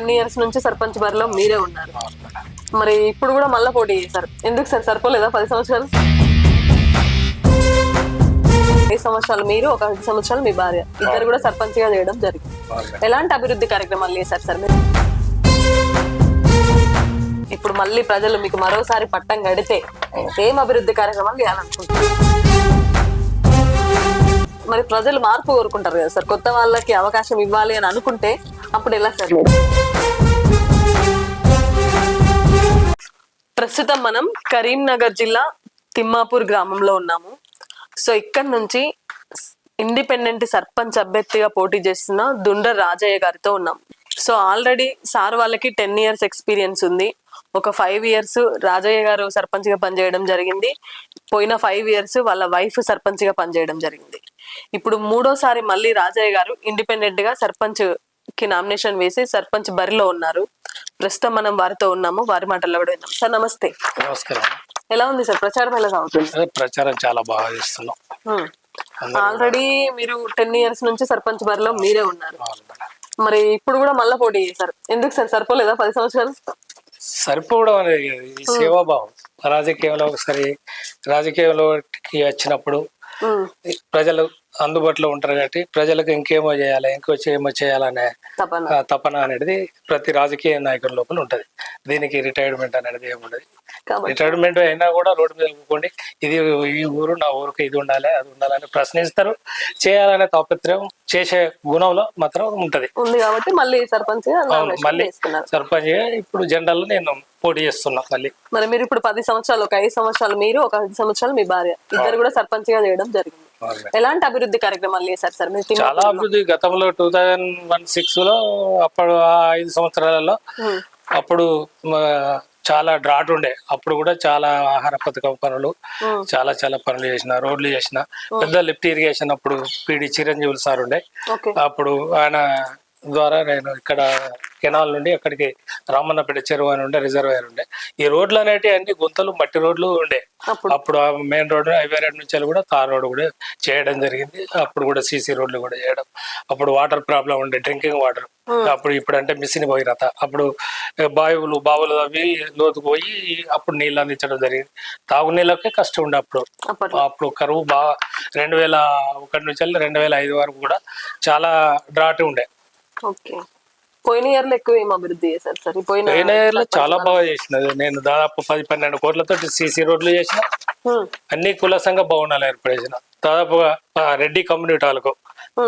Ten years నుంచి సర్పంచ్ బరిలో మీరే ఉన్నారు. మరి ఇప్పుడు కూడా మళ్ళీ పోటీ చేశారు. ఎందుకు సార్ సరిపోలేదా పది సంవత్సరాలు? ఐదు సంవత్సరాలు మీరు ఒక ఐదు సంవత్సరాలు మీ భార్య. ఇద్దరు కూడా సర్పంచ్గా చేయడం జరిగింది. ఎలాంటి అభివృద్ధి కార్యక్రమాలు చేశారు సార్ మీరు? ఇప్పుడు మళ్ళీ ప్రజలు మీకు మరోసారి పట్టం గడితే ఏం అభివృద్ధి కార్యక్రమాలు చేయాలనుకుంటున్నారు? మరి ప్రజలు మార్పు కోరుకుంటారు కదా సార్. కొత్త వాళ్ళకి అవకాశం ఇవ్వాలి అని అనుకుంటే అప్పుడు ఎలా సార్? మీరు ప్రస్తుతం మనం కరీంనగర్ జిల్లా తిమ్మాపూర్ గ్రామంలో ఉన్నాము. సో ఇక్కడ నుంచి ఇండిపెండెంట్ సర్పంచ్ అభ్యర్థిగా పోటీ చేస్తున్న దుండర్ రాజయ్య గారితో ఉన్నాం. సో ఆల్రెడీ సార్ వాళ్ళకి టెన్ ఇయర్స్ ఎక్స్పీరియన్స్ ఉంది. ఒక ఫైవ్ ఇయర్స్ రాజయ్య గారు సర్పంచ్గా పనిచేయడం జరిగింది. పోయిన ఫైవ్ ఇయర్స్ వాళ్ళ వైఫ్ సర్పంచ్గా పనిచేయడం జరిగింది. ఇప్పుడు మూడోసారి మళ్ళీ రాజయ్య గారు ఇండిపెండెంట్గా సర్పంచ్కి నామినేషన్ వేసి సర్పంచ్ బరిలో ఉన్నారు. ప్రస్తుతం మనం వారితో ఉన్నాము వారి మాటల్లో కూడా విన్నాం సార్ నమస్తే. నమస్కారం. ఎలా ఉంది సార్? ప్రచారం ఎలా సాగుతుంది ప్రచారం చాలా బాగా చేస్తున్నాం. ఆల్రెడీ మీరు టెన్ ఇయర్స్ నుంచి సర్పంచ్ బరిలో మీరే ఉన్నారు. మరి ఇప్పుడు కూడా మళ్ళీ పోటీ చేశారు. ఎందుకు సార్? సరిపోలేదా పది సంవత్సరాలు? సరిపోవడం అనేది సేవాభావం. రాజకీయంలో ఒకసారి రాజకీయంలోకి వచ్చినప్పుడు ప్రజలు అందుబాటులో ఉంటారు కాబట్టి ప్రజలకు ఇంకేమో చేయాలి ఇంకో ఏమో చేయాలనే తపన. అనేది ప్రతి రాజకీయ నాయకుడి లోపల ఉంటది. దీనికి రిటైర్మెంట్ అనేది ఏముండదు రిటైర్మెంట్ అయినా కూడా రోడ్డు మీద కూకోండి. ఇది ఈ ఊరు నా ఊరికి ఇది ఉండాలి అది ఉండాలని ప్రశ్నిస్తారు. చేయాలనే తాపత్రయం చేసే గుణంలో మాత్రం ఉంటది. ఉంది కాబట్టి మళ్ళీ సర్పంచ్ మళ్ళీ సర్పంచ్ ఇప్పుడు జనరల్ నేను పోటీ చేస్తున్నా మళ్ళీ. మరి మీరు ఇప్పుడు పది సంవత్సరాలు ఒక ఐదు సంవత్సరాలు మీరు ఒక ఐదు సంవత్సరాలు మీ భార్య. ఇద్దరు కూడా సర్పంచ్గా చేయడం జరిగింది. ఎలాంటి అభివృద్ధి కార్యక్రమాలు చేశారు సార్? మీరు చాలా అభివృద్ధి. గతంలో టూ థౌజండ్ వన్ సిక్స్లో అప్పుడు ఆ ఐదు సంవత్సరాలలో అప్పుడు చాలా డ్రాట్ ఉండే. అప్పుడు కూడా చాలా ఆహార పథకం పనులు చాలా చాలా పనులు చేసిన రోడ్లు చేసిన. పెద్ద లిఫ్ట్ ఇరిగేషన్ అప్పుడు పిడి చిరంజీవులు సార్ ఉండే. అప్పుడు ఆయన ద్వారా నేను ఇక్కడ కెనాల్ నుండి అక్కడికి రామన్నపేట చెరువు అని ఉండే రిజర్వాయర్ ఉండే. ఈ రోడ్లు అనేటివి అన్ని గుంతలు మట్టి రోడ్లు ఉండే. అప్పుడు? మెయిన్ రోడ్ హైవే రోడ్ నుంచి కూడా తార్ రోడ్ కూడా చేయడం జరిగింది. అప్పుడు కూడా సీసీ రోడ్లు కూడా చేయడం. అప్పుడు వాటర్ ప్రాబ్లం ఉండే డ్రింకింగ్ వాటర్. అప్పుడు ఇప్పుడు అంటే మిషన్ భగీరథ అప్పుడు బావులు బావులు అవి లోతుకు పోయి అప్పుడు నీళ్ళు అందించడం జరిగింది. తాగునీళ్ళకే కష్టం ఉండే అప్పుడు. అప్పుడు కరువు బాగా రెండు వేల ఒకటి నుంచి వెళ్ళి రెండు వేల ఐదు వరకు కూడా చాలా డ్రాట్ ఉండే. పోయిన ఇయర్లో ఎక్కువ ఏం అభివృద్ధి చేశారు సార్? పోయిన పోయిన year లో చాలా బాగా చేసినది. నేను దాదాపు పది పన్నెండు కోట్లతో సీసీ రోడ్లు చేసిన. అన్ని కుల సంఘ భవనాలు ఏర్పడేసిన. దాదాపుగా రెడ్డి కమ్యూనిటీ హాల్కు.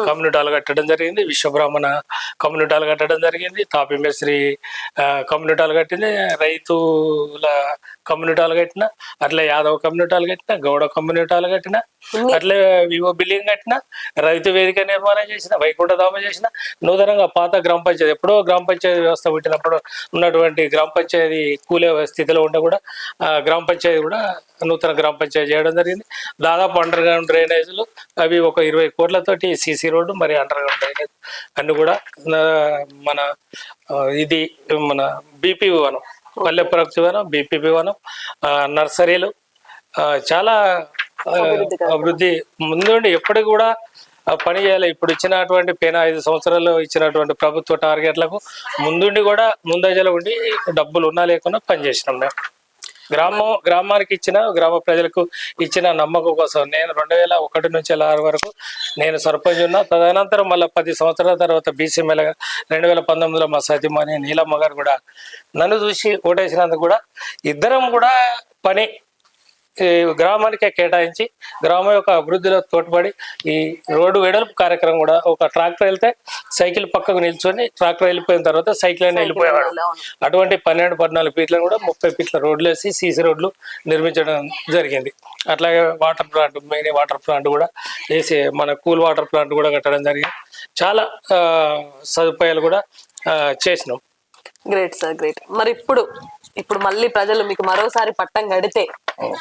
కమ్యూనిటీ హాల్ కట్టడం జరిగింది. విశ్వబ్రాహ్మణ కమ్యూనిటీ హాల్ కట్టడం జరిగింది. తాపి మేస్త్రి ఆ, కమ్యూనిటీ హాల్ కట్టింది. రైతుల కమ్యూనిటీ హాల్ కట్టిన అట్లే యాదవ్ కమ్యూనిటీ హాల్ కట్టిన గౌడ కమ్యూనిటీ హాల్ కట్టిన అట్లే వివో బిల్డింగ్ కట్టిన రైతు వేదిక నిర్మాణం చేసిన వైకుంఠధామ చేసిన నూతనంగా పాత గ్రామ పంచాయతీ ఎప్పుడో గ్రామ పంచాయతీ వ్యవస్థ పుట్టినప్పుడు ఉన్నటువంటి గ్రామ పంచాయతీ కూలే స్థితిలో ఉండ కూడా ఆ, గ్రామ పంచాయతీ కూడా నూతన గ్రామ పంచాయతీ చేయడం జరిగింది. దాదాపు అండర్ గ్రౌండ్ డ్రైనేజీలు అవి ఒక ఇరవై కోట్లతోటి సీసీ రోడ్డు మరి అండర్ గ్రౌండ్ డ్రైనేజ్ అన్ని కూడా మన ఇది మన బీపీవి వనం పల్లె ప్రకృతి వనం బీపీపీ వనం నర్సరీలు ఆ, చాలా అభివృద్ధి ముందుండి ఎప్పటికి కూడా పని చేయాలి. ఇప్పుడు ఇచ్చినటువంటి పైన ఐదు సంవత్సరాలు ఇచ్చినటువంటి ప్రభుత్వ టార్గెట్లకు ముందుండి కూడా ముందజలో ఉండి డబ్బులు ఉన్నా లేకున్నా పని చేసినాం మేము. గ్రామం గ్రామానికి ఇచ్చిన గ్రామ ప్రజలకు ఇచ్చిన నమ్మకం కోసం నేను రెండు వేల ఒకటి నుంచి ఆరు వరకు నేను సర్పంచ్ ఉన్నా. తదనంతరం మళ్ళీ పది సంవత్సరాల తర్వాత బీసీఎంఎల్ రెండు వేల పంతొమ్మిదిలో మా సతీమణి నీలమ్మ గారు కూడా నన్ను చూసి ఓటేసినందుకు కూడా ఇద్దరం కూడా పని గ్రామానికే కేటాయించి గ్రామం యొక్క అభివృద్ధిలో తోడ్పడి ఈ రోడ్డు వెడల్పు కార్యక్రమం కూడా ఒక ట్రాక్టర్ వెళ్తే సైకిల్ పక్కకు నిల్చొని ట్రాక్టర్ వెళ్ళిపోయిన తర్వాత సైకిల్ అయినా వెళ్ళిపోయేవాడు. అటువంటి పన్నెండు పద్నాలుగు ఫీట్లను కూడా ముప్పై ఫీట్ల రోడ్లు వేసి సీసీ రోడ్లు నిర్మించడం జరిగింది. అట్లాగే water plant main water plant కూడా వేసి మన కూల్ వాటర్ ప్లాంట్ కూడా కట్టడం జరిగింది. చాలా సదుపాయాలు కూడా చేసినాం. గ్రేట్ సార్ గ్రేట్ మరి ఇప్పుడు ఇప్పుడు మళ్ళీ ప్రజలు మీకు మరోసారి పట్టం గడితే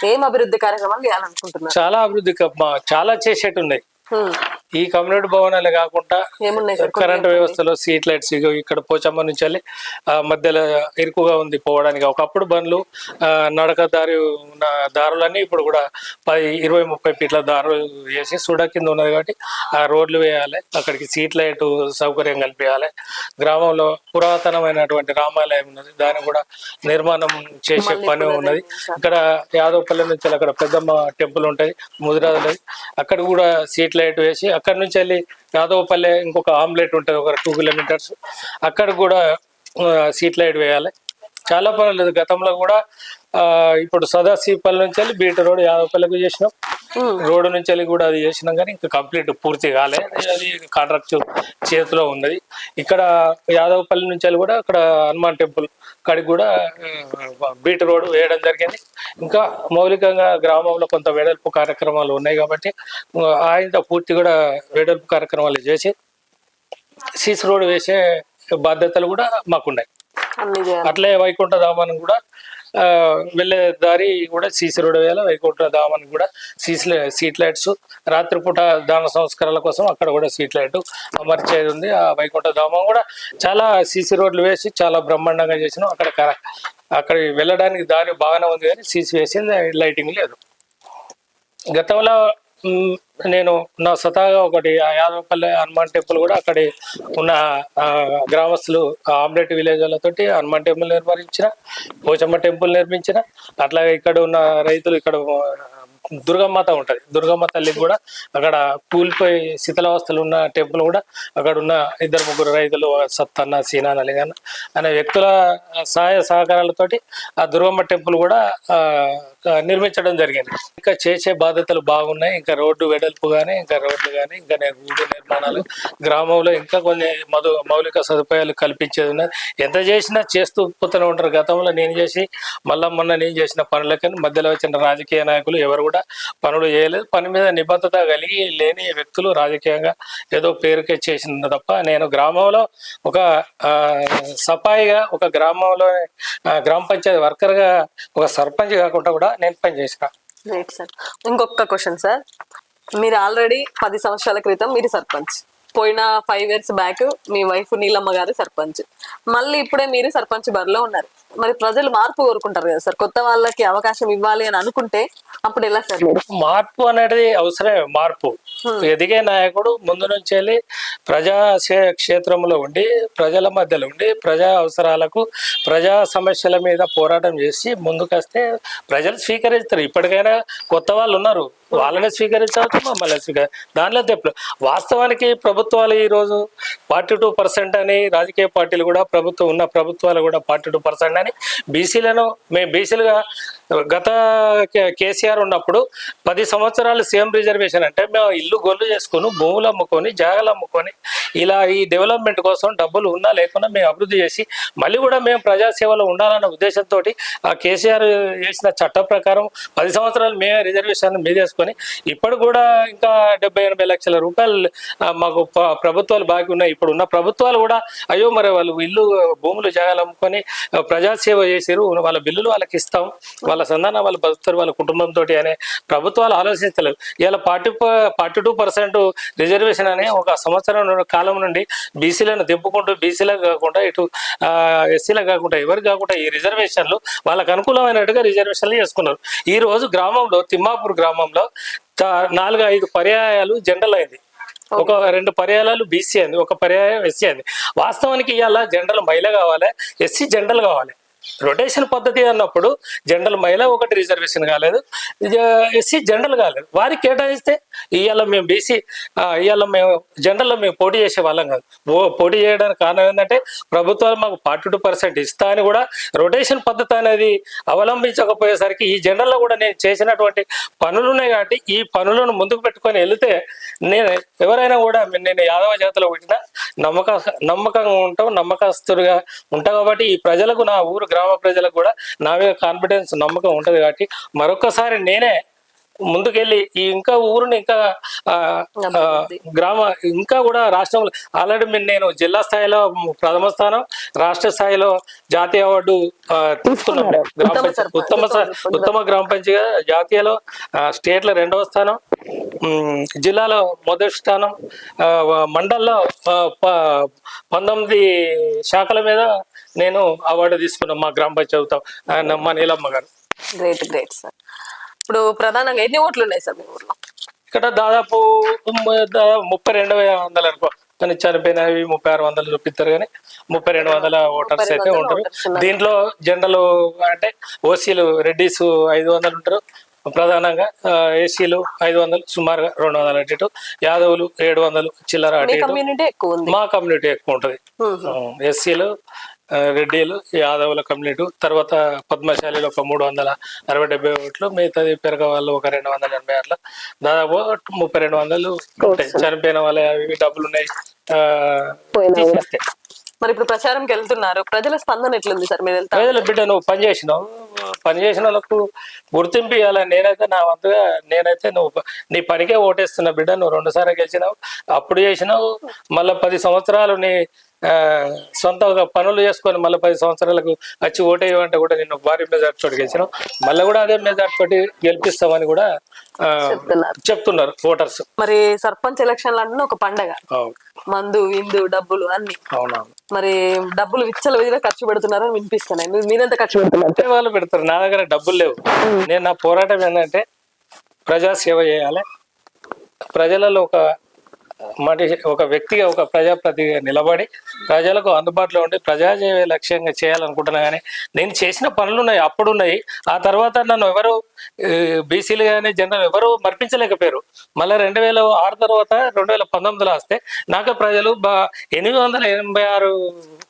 ఏం అభివృద్ధి కార్యక్రమాలు చేయాలనుకుంటున్నారు? చాలా అభివృద్ధి చాలా చేసేటి ఉన్నాయి హ్మ్. ఈ కమ్యూనిటీ భవనాలే కాకుండా కరెంట్ వ్యవస్థలో స్ట్రీట్ లైట్స్ ఇక్కడ పోచమ్మ నుంచి వెళ్ళి ఆ మధ్యలో ఇరుకుగా ఉంది పోవడానికి. ఒకప్పుడు బండ్లు నడక దారి ఉన్న దారులన్నీ ఇప్పుడు కూడా పది ఇరవై ముప్పై ఫీట్ల దారులు వేసి సుడ కింద ఉన్నది కాబట్టి ఆ రోడ్లు వేయాలి అక్కడికి స్ట్రీట్ లైట్ సౌకర్యం కల్పించాలి. గ్రామంలో పురాతనమైనటువంటి రామాలయం ఉన్నది దాన్ని కూడా నిర్మాణం చేసే పని ఉన్నది. ఇక్కడ యాదవపల్లి నుంచి అక్కడ పెద్దమ్మ టెంపుల్ ఉంటుంది ముదిరాజులది. అక్కడ కూడా సీట్ లైట్ వేసి అక్కడ నుంచి వెళ్ళి యాదవపల్లె ఇంకొక ఆమ్లెట్ ఉంటుంది ఒక టూ కిలోమీటర్స్ అక్కడ కూడా సీట్ లైట్ వేయాలి. చాలా పర్వాలేదు. గతంలో కూడా ఇప్పుడు సదాశివపల్లి నుంచి వెళ్ళి బీట రోడ్ యాదవపల్లికి చేసినాం. రోడ్డు నుంచి వెళ్ళి కూడా అది చేసినాం కానీ ఇంకా కంప్లీట్ పూర్తి కాలే. అది కాంట్రాక్ట్ చేతిలో ఉన్నది. ఇక్కడ యాదవపల్లి నుంచి వెళ్ళి కూడా అక్కడ హనుమాన్ టెంపుల్ కాడికి కూడా బీట్ రోడ్ వేయడం జరిగింది. ఇంకా మౌలికంగా గ్రామంలో కొంత వెడల్పు కార్యక్రమాలు ఉన్నాయి కాబట్టి ఆయన పూర్తి కూడా వెడల్పు కార్యక్రమాలు చేసి సీసీ రోడ్ వేసే బాధ్యతలు కూడా మాకున్నాయి అట్లే వైకుంఠ ధామానికి కూడా వెళ్ళే దారి కూడా సీసీ రోడ్ వైకుంఠ ధామానికి కూడా సీసీ సీట్ లైట్స్. రాత్రిపూట దాన సంస్కారాల కోసం అక్కడ కూడా సీట్ లైట్ అమర్చేది ఉంది. ఆ వైకుంఠ ధామం కూడా చాలా సీసీ రోడ్లు వేసి చాలా బ్రహ్మాండంగా చేసినాం. అక్కడ అక్కడ వెళ్ళడానికి దారి బాగానే ఉంది కానీ సీసీ వేసింది లైటింగ్ లేదు. గతంలో నేను నా స్వతహాగా ఒకటి ఆ యాదవపల్లి హనుమాన్ టెంపుల్ కూడా అక్కడ ఉన్న గ్రామస్తులు ఆమ్లెట్ విలేజ్ వాళ్ళతోటి హనుమాన్ టెంపుల్ నిర్మించిన పోచమ్మ టెంపుల్ నిర్మించిన అట్లాగే ఇక్కడ ఉన్న రైతులు ఇక్కడ దుర్గమ్మత ఉంటుంది. దుర్గమ్మ తల్లికి కూడా అక్కడ కూలిపోయి శిథిలావస్థలు ఉన్న టెంపుల్ కూడా అక్కడ ఉన్న ఇద్దరు ముగ్గురు రైతులు సత్తన్న సీనా నలిగన్న అనే వ్యక్తుల సహాయ సహకారాలతోటి ఆ దుర్గమ్మ టెంపుల్ కూడా నిర్మించడం జరిగింది. ఇంకా చేసే బాధ్యతలు బాగున్నాయి. ఇంకా రోడ్డు వెడల్పు కానీ ఇంకా రోడ్లు కానీ ఇంకా నే- నిర్మాణాలు గ్రామంలో ఇంకా కొన్ని మధు మౌలిక సదుపాయాలు కల్పించేది ఉన్నది. ఎంత చేసినా చేస్తూ పోతూనే ఉంటారు. గతంలో నేను చేసి మళ్ళా మొన్న నేను చేసిన పనులకని మధ్యలో వచ్చిన రాజకీయ నాయకులు ఎవరు కూడా పనులు చేయలేదు. పని మీద నిబద్ధత కలిగి లేని వ్యక్తులు రాజకీయంగా ఏదో పేరుకే చేసిన తప్ప నేను గ్రామంలో ఒక సఫాయిగా ఒక గ్రామంలో గ్రామ పంచాయతీ వర్కర్గా ఒక సర్పంచ్ కాకుండా కూడా నేను పనిచేసిన గ్రేట్ సార్. ఇంకొక క్వశ్చన్ సార్. మీరు ఆల్రెడీ పది సంవత్సరాల క్రితం మీరు సర్పంచ్. పోయిన ఫైవ్ ఇయర్స్ బ్యాక్ మీ వైఫ్ నీలమ్మ గారు సర్పంచ్. మళ్ళీ ఇప్పుడే మీరు సర్పంచ్ బరిలో ఉన్నారు. మరి ప్రజలు మార్పు కోరుకుంటారు కదా సార్? కొత్త వాళ్ళకి అవకాశం ఇవ్వాలి అని అనుకుంటే అప్పుడు ఎలా సార్? మీరు మార్పు అనేది అవసరమే మార్పు. ఎదిగే నాయకుడు ముందు నుంచి వెళ్ళి ప్రజా క్షే- క్షేత్రంలో ఉండి ప్రజల మధ్యలో ఉండి ప్రజా అవసరాలకు ప్రజా సమస్యల మీద పోరాటం చేసి ముందుకొస్తే ప్రజలు స్వీకరిస్తారు. ఇప్పటికైనా కొత్త వాళ్ళు ఉన్నారు. వాళ్ళని స్వీకరించవచ్చు మమ్మల్ని స్వీకరి దానిలో తెప్పు వాస్తవానికి ప్రభుత్వాలు ఈరోజు ఫార్టీ టూ పర్సెంట్ అని రాజకీయ పార్టీలు కూడా ప్రభుత్వం ఉన్న ప్రభుత్వాలు కూడా ఫార్టీ టూ పర్సెంట్ కానీ బీసీలను మేము బీసీలుగా గత కేసీఆర్ ఉన్నప్పుడు పది సంవత్సరాలు సీఎం రిజర్వేషన్ అంటే మేము ఇల్లు గొల్లు చేసుకొని భూములు అమ్ముకొని జాగలు అమ్ముకొని ఇలా ఈ డెవలప్మెంట్ కోసం డబ్బులు ఉన్నా లేకున్నా మేము అభివృద్ధి చేసి మళ్ళీ కూడా మేము ప్రజాసేవలో ఉండాలన్న ఉద్దేశంతో ఆ కేసీఆర్ చేసిన చట్ట ప్రకారం పది సంవత్సరాలు మేమే రిజర్వేషన్ మీదేసుకొని ఇప్పుడు కూడా ఇంకా డెబ్బై ఎనభై లక్షల రూపాయలు మాకు ప్రభుత్వాలు బాకీ ఉన్నాయి. ఇప్పుడు ఉన్న ప్రభుత్వాలు కూడా అయ్యో మరి వాళ్ళు ఇల్లు భూములు జాగాలు అమ్ముకొని ప్రజాసేవ చేసారు వాళ్ళ బిల్లులు వాళ్ళకి ఇస్తాం వాళ్ళ సంధానం వాళ్ళు బతుకుతారు వాళ్ళ కుటుంబంతో అనే ప్రభుత్వాలు ఆలోచించలేవు ఇలా forty forty two percent reservation అనే ఒక సంవత్సరం కాలం నుండి బీసీలను దింపుకుంటూ బీసీలకు కాకుండా ఇటు ఎస్సీలకు కాకుండా ఎవరికి కాకుండా ఈ రిజర్వేషన్లు వాళ్ళకు అనుకూలమైనట్టుగా రిజర్వేషన్లు చేసుకున్నారు. ఈ రోజు గ్రామంలో తిమ్మాపూర్ గ్రామంలో నాలుగు ఐదు పర్యాయాలు జనరల్ అయింది. ఒక రెండు పర్యాయాలు బీసీ అయింది ఒక పర్యాయం ఎస్సీ అయింది. వాస్తవానికి ఇవాళ జనరల్ మహిళ కావాలి ఎస్సీ జనరల్ కావాలి. రొటేషన్ పద్ధతి అన్నప్పుడు జనరల్ మహిళ ఒకటి రిజర్వేషన్ కాలేదు. ఎస్సీ జనరల్ కాలేదు. వారికి కేటాయిస్తే ఇవాళ మేము బీసీ ఇవాళ మేము జనరల్లో మేము పోటీ చేసే వాళ్ళం కాదు. ఓ పోటీ చేయడానికి కారణం ఏంటంటే ప్రభుత్వాలు మాకు ఫార్టీ టూ పర్సెంట్ ఇస్తా అని కూడా రొటేషన్ పద్ధతి అనేది అవలంబించకపోయేసరికి ఈ జనరల్లో కూడా నేను చేసినటువంటి పనులు ఉన్నాయి కాబట్టి ఈ పనులను ముందుకు పెట్టుకొని వెళితే నేను ఎవరైనా కూడా నేను యాదవ జాతిలో పుట్టిన నమ్మక నమ్మకంగా ఉంటాం నమ్మకస్తుడిగా ఉంటా కాబట్టి ఈ ప్రజలకు నా ఊరు గ్రామ ప్రజలకు కూడా నా మీద కాన్ఫిడెన్స్ నమ్మకం ఉంటుంది కాబట్టి మరొకసారి నేనే ముందుకెళ్ళి ఈ ఇంకా ఊరిని ఇంకా గ్రామ ఇంకా కూడా రాష్ట్రంలో ఆల్రెడీ నేను జిల్లా స్థాయిలో ప్రథమ స్థానం రాష్ట్ర స్థాయిలో జాతీయ అవార్డు ఆ, తీసుకున్నాం గ్రామ ఉత్తమ పంచాయతీ గ్రామ పంచాయతీగా జాతీయలో స్టేట్లో రెండవ స్థానం జిల్లాలో మొదటి స్థానం మండల్లో పంతొమ్మిది శాఖల మీద నేను అవార్డు తీసుకున్నాను మా గ్రామ పంచాయతీ మా Neelamma garu. Great great sir. ఇప్పుడు ప్రధానంగా ఎన్ని ఓట్లు ఉన్నాయి సార్ మీ ఊర్లో? ఇక్కడ దాదాపు ముప్పై రెండు వందలు అనుకో. కానీ చనిపోయినవి ముప్పై ఆరు వందలు చూపిస్తారు కానీ ముప్పై రెండు వందల ఓటర్స్ అయితే ఉంటారు. దీంట్లో జనరల్ అంటే ఓసీలు రెడ్డిస్ ఐదు వందలు ఉంటారు. ప్రధానంగా ఏసీలు ఐదు వందలు సుమారుగా రెండు వందలు అటు యాదవులు ఏడు వందలు చిల్లర మీ కమ్యూనిటీ ఎక్కువ ఉంది. మా కమ్యూనిటీ ఎక్కువ ఉంటుంది. ఎస్సీలు రెడ్డిలు యాదవుల కమ్యూనిటీ తర్వాత పద్మశాలిలో ఒక మూడు వందల అరవై డెబ్బై ఓట్లు మిగతాది పెరగ వాళ్ళు ఒక రెండు వందల ఎనభై అట్లా దాదాపు ముప్పై రెండు వందలు ఉంటాయి చనిపోయిన వాళ్ళ డబ్బులు ఉన్నాయి. మరి ఇప్పుడు ప్రచారంకి వెళ్తున్నారు. ప్రజల స్పందన ఎట్లుంది సార్? మీరు వెళ్తారు. ప్రజల బిడ్డ నువ్వు పని చేసినావు పని చేసిన వాళ్ళకు గుర్తింపు ఇవ్వాలి. నేనైతే నా వంతుగా నేనైతే నువ్వు నీ పనికే ఓటేస్తున్న బిడ్డ. నువ్వు రెండు సార్లు గెలిచినావు. అప్పుడు చేసినావు. మళ్ళీ పది సంవత్సరాలు నీ సొంతంగా పనులు చేసుకొని మళ్ళీ పది సంవత్సరాలకు వచ్చి ఓటేయమంటే కూడా నేను భారీ మెజార్టీ తోటి గెలిచినావు మళ్ళీ కూడా అదే మెజార్టీ తోటి గెలిపిస్తామని కూడా చెప్తున్నారు. ఓటర్స్ మరి సర్పంచ్ ఎలక్షన్లు అంటే ఒక పండగ. మందు విందు డబ్బులు అన్ని. మరి డబ్బులు విచ్చల విధిగా ఖర్చు పెడుతున్నారని వినిపిస్తున్నాయి. మీరు మీరెంత ఖర్చు పెడుతున్నారు? వాళ్ళు పెడతారు. నా దగ్గర డబ్బులు లేవు. నేను నా పోరాటం ఏంటంటే ప్రజా సేవ చేయాలి. ప్రజలలో ఒక మరి ఒక వ్యక్తిగా ఒక ప్రజాప్రతిగా నిలబడి ప్రజలకు అందుబాటులో ఉండి ప్రజాసేవ లక్ష్యంగా చేయాలనుకుంటున్నా కానీ నేను చేసిన పనులు ఉన్నాయి అప్పుడు ఉన్నాయి ఆ తర్వాత నన్ను ఎవరు బీసీలు కానీ జనరల్ ఎవరు మర్పించలేకపోయారు. మళ్ళీ రెండు వేల ఆరు తర్వాత రెండు వేల పంతొమ్మిదిలో వస్తే నాకు ప్రజలు బా ఎనిమిది వందల ఎనభై ఆరు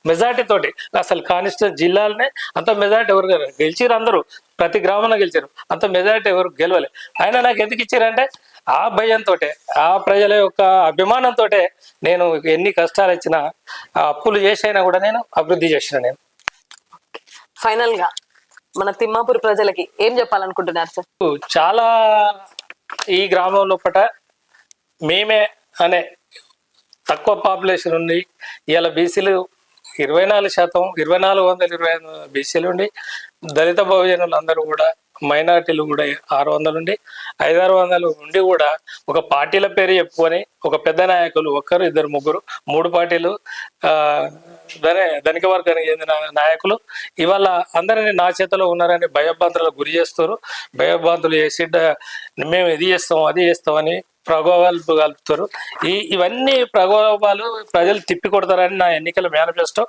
మెజార్టీ తోటి అసలు కానిస్టేబుల్ జిల్లాలనే అంత మెజార్టీ ఎవరు గెలవరు. గెలిచిరు? అందరూ ప్రతి గ్రామంలో గెలిచారు. అంత మెజార్టీ ఎవరు గెలవలే. ఆయన నాకు ఎందుకు ఇచ్చారంటే ఆ భయంతో ఆ ప్రజల యొక్క అభిమానంతో నేను ఎన్ని కష్టాలు వచ్చినా ఆ అప్పులు చేసైనా కూడా నేను అభివృద్ధి చేసిన నేను. ఫైనల్గా మన తిమ్మాపూర్ ప్రజలకి ఏం చెప్పాలనుకుంటున్నారు సార్? చాలా ఈ గ్రామం లోపట మేమే అనే తక్కువ పాపులేషన్ ఉంది ఇవాళ బీసీలు ఇరవై నాలుగు శాతం ఇరవై నాలుగు వందల ఇరవై బీసీలు ఉండి దళిత బహుజనులు అందరూ కూడా మైనార్టీలు కూడా ఆరు వందలు ఉండి ఐదారు వందలు ఉండి కూడా ఒక పార్టీల పేరు చెప్పుకొని ఒక పెద్ద నాయకులు ఒక్కరు ఇద్దరు ముగ్గురు మూడు పార్టీలు ధని ధనిక వర్గానికి చెందిన నాయకులు ఇవాళ అందరినీ నా చేతిలో ఉన్నారని భయభ్రాంతులకు గురి చేస్తారు భయభ్రాంతులు చేసి మేము ఇది చేస్తాం అది చేస్తామని ప్రగోభాలు కలుపుతారు. ఈ ఇవన్నీ ప్రగోభాలు ప్రజలు తిప్పి కొడతారని నా ఎన్నికల మేనిఫెస్టో.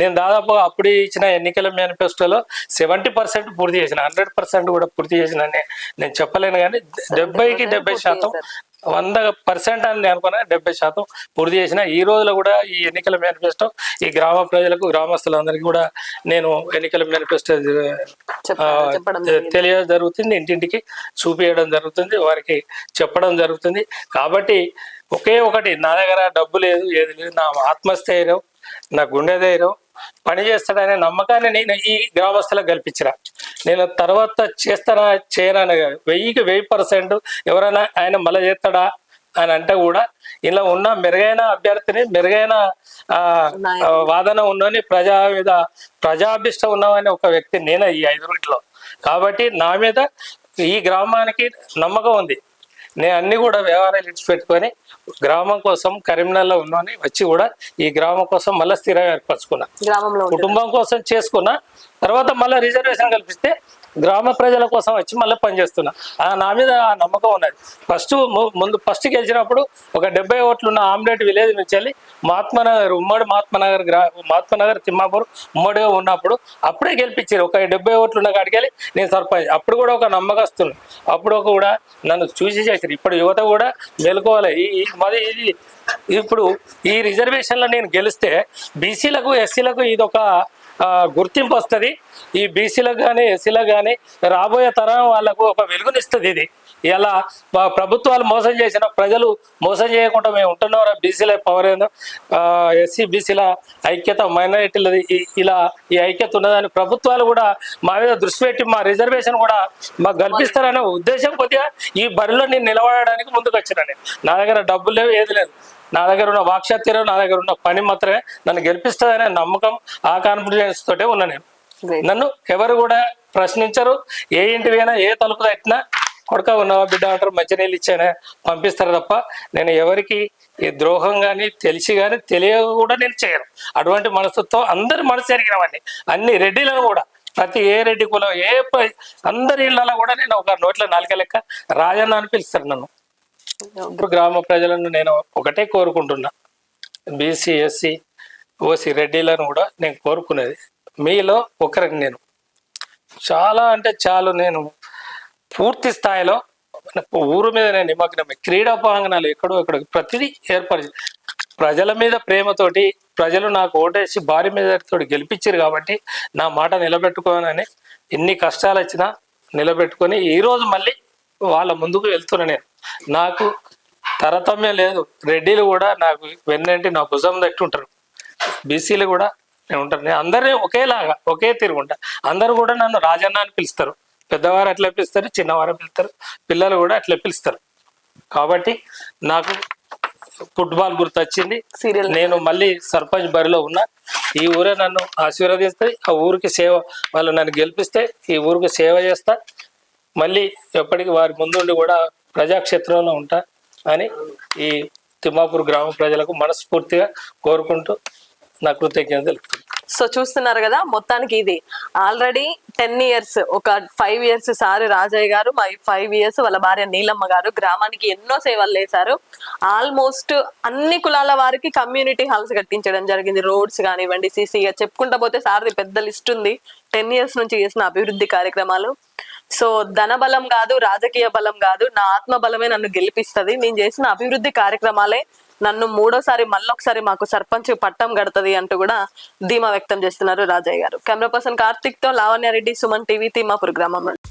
నేను దాదాపు అప్పుడు ఇచ్చిన ఎన్నికల మేనిఫెస్టోలో సెవెంటీ పర్సెంట్ పూర్తి చేసిన హండ్రెడ్ పర్సెంట్ కూడా పూర్తి చేసిన నేను చెప్పలేను కానీ డెబ్బైకి డెబ్బై శాతం వంద పర్సెంట్ అని నేను అనుకున్నా డెబ్బై శాతం పూర్తి చేసిన. ఈ రోజులో కూడా ఈ ఎన్నికల మేనిఫెస్టో ఈ గ్రామ ప్రజలకు గ్రామస్తులందరికీ కూడా నేను ఎన్నికల మేనిఫెస్టో. తెలియ జరుగుతుంది ఇంటింటికి చూపించడం జరుగుతుంది. వారికి చెప్పడం జరుగుతుంది. కాబట్టి ఒకే ఒకటి నా దగ్గర డబ్బు లేదు ఏది లేదు. నా ఆత్మస్థైర్యం నా గుండె ధైర్యం పని చేస్తాడనే నమ్మకాన్ని నేను ఈ గ్రామస్తులకు కల్పించిన. నేను తర్వాత చేస్తానా చేయనని కాదు. వెయ్యికి వెయ్యి పర్సెంట్ ఎవరైనా ఆయన మళ్ళీ చేస్తాడా అని అంటే కూడా ఇలా ఉన్న మెరుగైన అభ్యర్థిని మెరుగైన వాదన ఉన్నని ప్రజా మీద ప్రజాభిష్టం ఉన్నవని ఒక వ్యక్తి నేనే ఈ ఐదుగురిలో కాబట్టి నా మీద ఈ గ్రామానికి నమ్మకం ఉంది. నేను అన్ని కూడా వ్యవహారాలు ఇచ్చిపెట్టుకొని గ్రామం కోసం కరీంనగర్లో ఉన్నాను వచ్చి కూడా ఈ గ్రామం కోసం మళ్ళీ స్థిరంగా ఏర్పరచుకున్నా. కుటుంబం కోసం చేసుకున్నా తర్వాత మళ్ళీ రిజర్వేషన్ కల్పిస్తే గ్రామ ప్రజల కోసం వచ్చి మళ్ళీ పనిచేస్తున్నా. ఆ నా మీద ఆ నమ్మకం ఉన్నది. ఫస్ట్ ముందు ఫస్ట్ గెలిచినప్పుడు ఒక డెబ్బై ఓట్లు ఉన్న ఆమ్లెట్ విలేజ్ నుంచి వెళ్ళి మహాత్మానగర్ ఉమ్మడి మహాత్మానగర్ గ్రా మహాత్మానగర్ తిమ్మాపూర్ ఉమ్మడిగా ఉన్నప్పుడు అప్పుడే గెలిపించారు. ఒక డెబ్బై ఓట్లు ఉన్న కాడికి వెళ్ళి నేను సర్పంచ్. అప్పుడు కూడా ఒక నమ్మకస్తుంది అప్పుడు ఒక కూడా నన్ను చూసి చేశారు. ఇప్పుడు యువత కూడా మేలుకోవాలి. ఈ మరి ఇది ఇప్పుడు ఈ రిజర్వేషన్లో నేను గెలిస్తే బీసీలకు ఎస్సీలకు ఇది ఒక గుర్తింపు వస్తుంది. ఈ బీసీలకు కానీ ఎస్సీలకు కానీ రాబోయే తరం వాళ్ళకు ఒక వెలుగునిస్తుంది ఇది. ఇలా మా ప్రభుత్వాలు మోసం చేసిన ప్రజలు మోసం చేయకుండా మేము ఉంటున్నారా బీసీల పవర్ ఏందో. ఎస్సీ బీసీల ఐక్యత మైనారిటీలది ఇలా ఈ ఐక్యత ఉన్నదని ప్రభుత్వాలు కూడా మా మీద దృష్టి పెట్టి మా రిజర్వేషన్ కూడా మాకు కల్పిస్తారనే ఉద్దేశం కొద్దిగా ఈ బరిలో నేను నిలబడడానికి ముందుకు వచ్చిన నా దగ్గర డబ్బులు లేవు ఏది లేదు. నా దగ్గర ఉన్న వాక్శక్తిలో నా దగ్గర ఉన్న పని మాత్రమే నన్ను గెలిపిస్తుందనే నమ్మకం ఆ కాన్ఫిడెన్స్ తోటే ఉన్నా నేను. నన్ను ఎవరు కూడా ప్రశ్నించరు. ఏ ఇంటికి అయినా ఏ తలుపు తట్టినా కొడుక ఉన్నావా బిడ్డ అంటారు మంచినీళ్ళు ఇచ్చానా పంపిస్తారు తప్ప నేను ఎవరికి ఈ ద్రోహం కానీ తెలిసి కానీ తెలియక కూడా నేను చేయను. అటువంటి మనసుతో అందరి మనసు ఎరిగినవన్నీ అన్ని రెడ్డిలను కూడా ప్రతి ఏ రెడ్డి కులం ఏ అందరి ఇళ్ళలో కూడా నేను ఒక నోట్ల నాలుక లెక్క రాజన్న అని పిలుస్తారు నన్ను. ఇప్పుడు గ్రామ ప్రజలను నేను ఒకటే కోరుకుంటున్నా. బీసీ ఎస్సీ ఓసీ రెడ్డిలను కూడా నేను కోరుకునేది. మీలో ఒకరికి నేను. చాలా అంటే చాలు నేను పూర్తి స్థాయిలో ఊరు మీద నేను నిమగ్నమే. క్రీడా ప్రాంగణాలు ఎక్కడో ఎక్కడ ప్రతిదీ ఏర్పరిచి ప్రజల మీద ప్రేమతోటి ప్రజలు నాకు ఓటేసి భారీ మీద గెలిపించారు కాబట్టి నా మాట నిలబెట్టుకోనని ఎన్ని కష్టాలు వచ్చినా నిలబెట్టుకొని ఈరోజు మళ్ళీ వాళ్ళ ముందుకు వెళ్తున్నా నేను. నాకు తరతమ్యం లేదు. రెడ్డిలు కూడా నాకు వెన్నంటి నా భుజం తట్టి ఉంటారు. బీసీలు కూడా నేను ఉంటాను. నేను అందరినీ ఒకేలాగా ఒకే తిరుగుంటా అందరూ కూడా నన్ను రాజన్న అని పిలుస్తారు. పెద్దవారు అట్లా పిలుస్తారు చిన్నవారు పిలుస్తారు. పిల్లలు కూడా అట్లా పిలుస్తారు. కాబట్టి నాకు ఫుట్బాల్ గుర్తొచ్చింది. Serial. నేను మళ్ళీ సర్పంచ్ బరిలో ఉన్నా. ఈ ఊరే నన్ను ఆశీర్వదిస్తే ఆ ఊరికి సేవ వాళ్ళు నన్ను గెలిపిస్తే ఈ ఊరికి సేవ చేస్తా. మళ్ళీ ఎప్పటికీ వారి ముందుండి కూడా ప్రజాక్షేత్రంలో ఉంటా అని ఈ తిమ్మాపూర్ గ్రామ ప్రజలకు మనస్ఫూర్తిగా కోరుకుంటూ నా కృతజ్ఞత సో చూస్తున్నారు కదా మొత్తానికి ఇది. ఆల్రెడీ టెన్ ఇయర్స్ ఒక ఫైవ్ ఇయర్స్ సారి రాజయ్య గారు మా ఫైవ్ ఇయర్స్ వాళ్ళ భార్య నీలమ్మ గారు గ్రామానికి ఎన్నో సేవలు చేశారు. ఆల్మోస్ట్ అన్ని కులాల వారికి కమ్యూనిటీ హాల్స్ కట్టించడం జరిగింది. రోడ్స్ కానివ్వండి సీసీ చెప్పుకుంటా పోతే సార్ది పెద్ద లిస్ట్ ఉంది. టెన్ ఇయర్స్ నుంచి చేసిన అభివృద్ధి కార్యక్రమాలు. సో ధన బలం కాదు రాజకీయ బలం కాదు నా ఆత్మ బలమే నన్ను గెలిపిస్తది. నేను చేసిన అభివృద్ధి కార్యక్రమాలే నన్ను మూడోసారి మళ్ళొకసారి మాకు సర్పంచ్ పట్టం గడుతుంది అంటూ కూడా ధీమా వ్యక్తం చేస్తున్నారు రాజయ్య గారు. కెమెరా పర్సన్ కార్తిక్తో లావణ్యారెడ్డి సుమన్ టీవీ తీమా ప్రోగ్రామం నుండి